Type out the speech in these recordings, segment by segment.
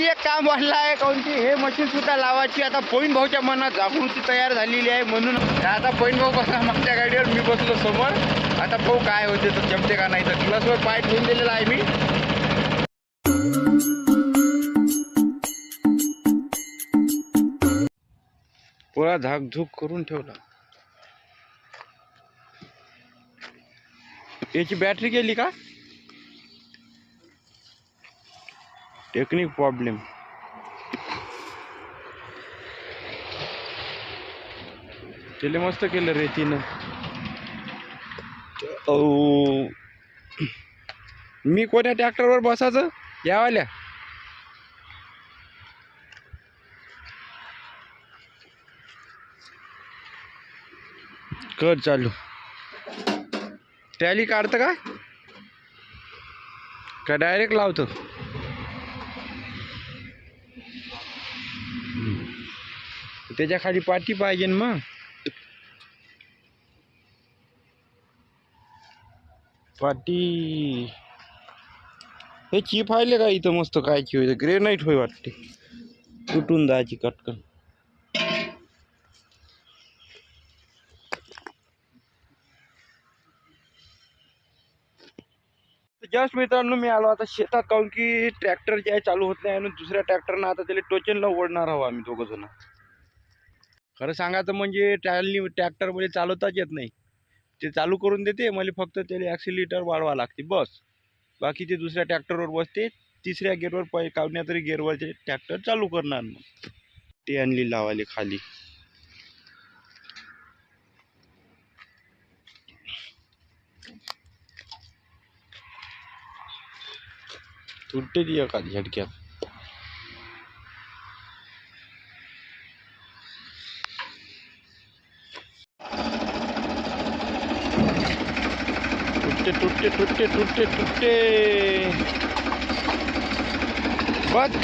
आणखी एक काम वाढलं आहे काऊन की हे मशीन सुद्धा लावायची. आता पोईन भाऊच्या मनात जागृती तयार झालेली आहे म्हणून. आता पोईन भाऊ बसला मागच्या गाडीवर मी बसलो समोर. आता भाऊ काय होते तर जमते का नाही तर. क्लासवर पाय ठेवून दिलेला आहे मी. पोळा झाकझूक करून ठेवला. याची बॅटरी गेली का? Technique problem. त्याला मस्त केलं रे तिनं. मी कोण्या ट्रॅक्टरवर बसायचं? यावाल्या. कर चालू. टॅली काढतं का? का डायरेक्ट लावतो? त्याच्याखाली पाठी पाहिजे ना मग. पाटी. हे चिप आहे का इथं मस्त कायची चिव ग्रेनाईट होय वाटते. तुटून जायची कटकन. जस्ट मित्रांनो मी आलो आता शेतात काहून की ट्रॅक्टर जे आहे चालू होत नाही आणि दुसऱ्या ट्रॅक्टरनं आता त्याला टोचनला ओढणार आहो आम्ही दोघं जण. खरं सांगायचं म्हणजे ट्रॅलनी ट्रॅक्टरमध्ये चालवताच येत नाही. ते चालू करून देते मला फक्त त्याला ॲक्सिलिटर वाढवा लागते बस. बाकी ते दुसऱ्या ट्रॅक्टरवर बसते तिसऱ्या गेअरवर पै कावण्या तरी गेअरवर ते ट्रॅक्टर चालू करणार मग. ते आणली लावाले खाली. तुटते ती एका झटक्यात. टुटते टुटते टुटते बस.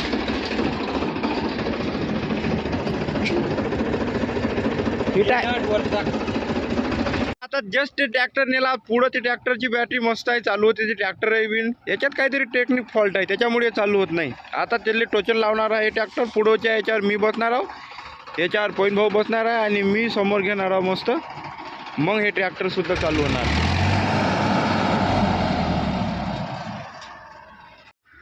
आता जस्ट ट्रॅक्टर नेला पुढं ते ट्रॅक्टरची बॅटरी मस्त आहे चालू होते ते ट्रॅक्टर आहे बिन. याच्यात काहीतरी टेक्निक फॉल्ट आहे त्याच्यामुळे चालू होत नाही. आता त्याला टोचन लावणार आहे ट्रॅक्टर पुढच्या याच्यावर मी बसणार आहो. याच्यावर पॉईंट भाऊ बसणार आहे आणि मी समोर घेणार आहो मस्त. मग हे ट्रॅक्टर सुद्धा चालू होणार.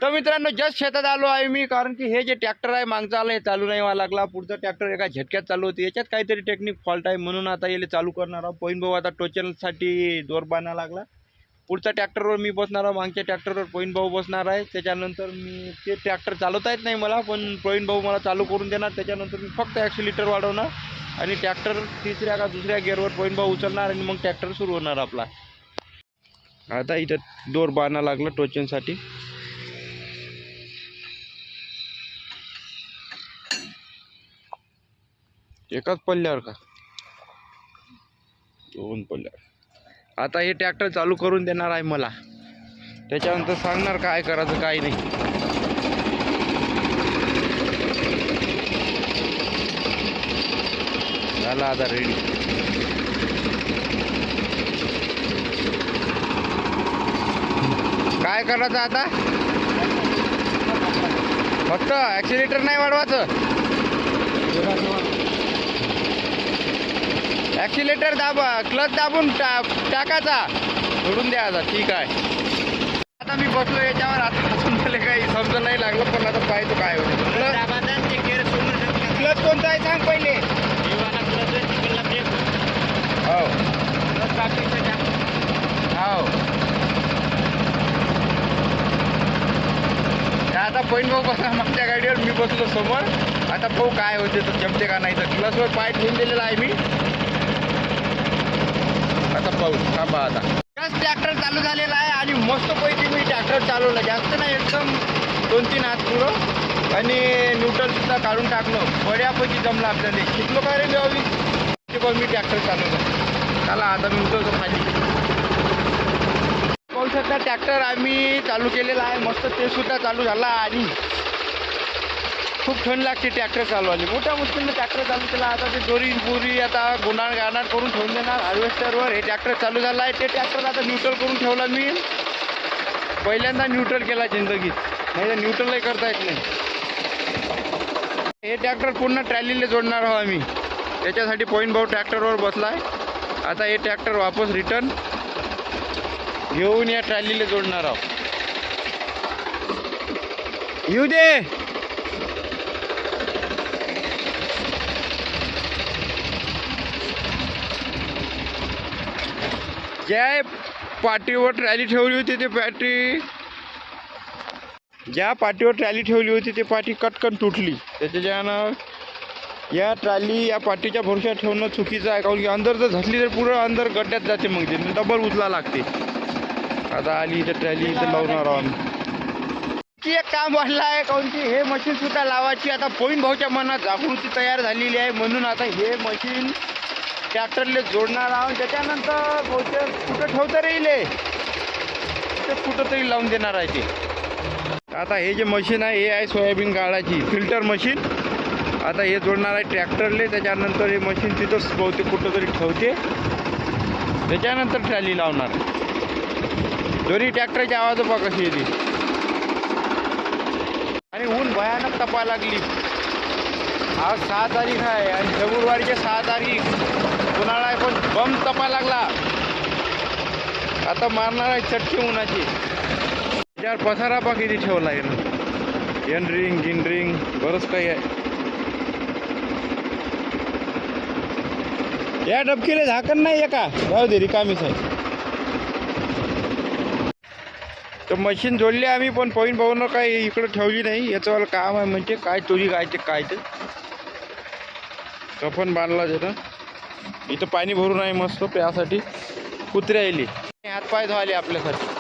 तर मित्रांनो जस्ट शेतात आलो आहे मी कारण की हे जे ट्रॅक्टर आहे मागचा आलं हे चालू नाही व्हायला लागला. पुढचा ट्रॅक्टर एका झटक्यात चालू होते. याच्यात काहीतरी टेक्निक फॉल्ट आहे म्हणून आता याला चालू करणार आहोत. पॉईंट भाऊ आता टोचनसाठी दोर बांधा लागला. पुढच्या ट्रॅक्टरवर मी बसणार आहे मागच्या ट्रॅक्टरवर पॉईंट भाऊ बसणार आहे. त्याच्यानंतर मी ते ट्रॅक्टर चालवता येत नाही मला पण पॉईंट भाऊ मला चालू करून देणार. त्याच्यानंतर मी फक्त ॲक्सिलिटर वाढवणार. आणि ट्रॅक्टर तिसऱ्या का दुसऱ्या गेअरवर पॉईंट भाऊ उचलणार आणि मग ट्रॅक्टर सुरू होणार आपला. आता इथं दोर बांधा लागला टोचनसाठी एकाच पल्ल्यावर का? दोन पल्ल्यावर आता हे ट्रॅक्टर चालू करून देणार आहे मला. त्याच्यानंतर सांगणार काय करायचं काय नाही. झाला आता रेडी काय करायचं आता? फक्त ॲक्सिलेटर नाही वाढवायचं. ॲक्सिलेटर दाबा क्लच दाबून टा टाकायचा सोडून द्यायचा ठीक आहे. आता मी बसलो याच्यावर आता मला काही समजा नाही लागलं पण आता पाहतो काय होतं. क्लच कोणता आहे सांग पहिले. हो. हो. आता पॉईंट भाऊ बसला मागच्या गाडीवर मी बसलो समोर. आता भाऊ काय होते तर जमते का नाही. तर क्लसवर पाय ठेवून दिलेला आहे मी. आता पाहू थांबा आता. जास्त ट्रॅक्टर चालू झालेला आहे आणि मस्त पैकी मी ट्रॅक्टर चालवलं. जास्त नाही एकदम दोन तीन हात पुरं. आणि न्यूट्रल सुद्धा काढून टाकलं. बऱ्यापैकी जमलं आपल्याला. शिकलो का रे मी मी ट्रॅक्टर चालवलं चला आता मी उतरतो खाली. पाहू शकता ट्रॅक्टर आम्ही चालू केलेला आहे. मस्त ते सुद्धा चालू झाला आणि खूप थंड लागते ट्रॅक्टर चालवायला. मोठ्या मुश्किलने ट्रॅक्टर चालू केला आता ते दोरी बोरी आता गुन्हाळ गाणार करून ठेवून देणार. हार्वेस्टरवर हे ट्रॅक्टर चालू झालं आहे. ते ट्रॅक्टर आता न्यूट्रल करून ठेवला मी. पहिल्यांदा न्यूट्रल केला जिंदगीत. नाही तर न्यूट्रलही करता येत नाही. हे ट्रॅक्टर पूर्ण ट्रॅलीला जोडणार आहो आम्ही. त्याच्यासाठी पॉईंट भाऊ ट्रॅक्टरवर बसला आहे आता हे ट्रॅक्टर वापस रिटर्न घेऊन या ट्रॅलीला जोडणार आहोत. येऊ दे. ज्या पाठीवर ट्रॅली ठेवली होती ते पाठी. ज्या पाठीवर ट्रॅली ठेवली होती ती पाठी कटकन तुटली. त्याच्यानं या ट्रॅली या पाठीच्या भरोशा ठेवणं चुकीचं आहे. काऊन की अंदर जर झटली तर पुरं अंदर गड्ड्यात जाते मग ते. डबल उचला लागते. आता आली इथं ट्रॅली इथं लावणार आहोत आम्ही एक काम वाढलं आहे काऊन की हे मशीन सुद्धा लावायची. आता पोईन भाऊच्या मनात जागृती तयार झालेली आहे. म्हणून आता हे मशीन ट्रॅक्टरले जोडणार आहोत. त्याच्यानंतर बहुतेक कुठं ठेवता येईल ते कुठं तरी लावून देणार आहे ते. आता हे जे मशीन आहे हे आहे सोयाबीन काढायची फिल्टर मशीन. आता हे जोडणार आहे ट्रॅक्टरले. त्याच्यानंतर हे मशीन तिथंच बहुतेक कुठं तरी ठेवते. त्याच्यानंतर ट्रॅली लावणार. दोन्ही ट्रॅक्टरच्या आवाज पहा कशी येते आणि ऊन भयानक तपा लागली. आज सहा तारीख आहे आणि फेब्रुवारीच्या सहा तारीख. उन्हाळा आहे पण बम तपा लागला. आता मारणार आहे चटकी उन्हाची. त्याच्यावर पसारा पा किती ठेवला आहे. ना एन रिंग गिन रिंग बरंच काही आहे. या डबकीला झाकण नाही आहे का? जाऊ दे रिकामीच आहे. तर मशीन जोडली आम्ही पण पॉईंट भाऊनं काही इकडं ठेवली नाही. याचं काम आहे म्हणजे काय चोरी काय ते काय ते. कफन बांधला तिथं इथं पाणी भरून आहे मस्त प्यासाठी कुत्रे आली हातपाय धुवाले आपल्यासाठी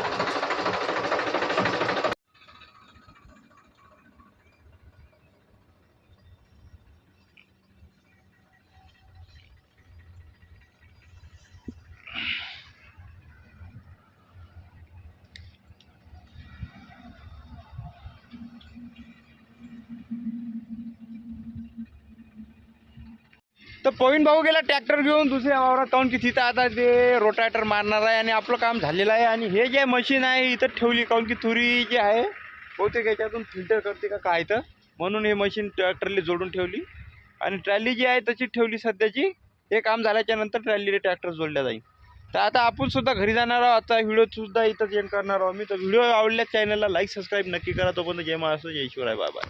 तर पवीन भाऊ गेला ट्रॅक्टर घेऊन दुसऱ्या वावरात. काऊन की तिथं आता ते रोटाटर मारणार आहे आणि आपलं काम झालेलं आहे. आणि हे जे मशीन आहे इथं ठेवली. काऊन की तुरी जी आहे बहुतेक याच्यातून फिल्टर करते का काय तर. म्हणून हे मशीन ट्रॅक्टरला जोडून ठेवली. आणि ट्रॅली जी आहे तशी ठेवली सध्याची. हे काम झाल्याच्यानंतर ट्रॅलीला ट्रॅक्टर जोडल्या जाईल. तर आता आपण सुद्धा घरी जाणार आहोत. आता व्हिडिओसुद्धा इथं इथंच एंड करणार आहोत मी तर व्हिडिओ आवडल्या चॅनलला लाईक सबस्क्राईब नक्की करा. तोपर्यंत जय महाराष्ट्र जय शिवराय बाबा.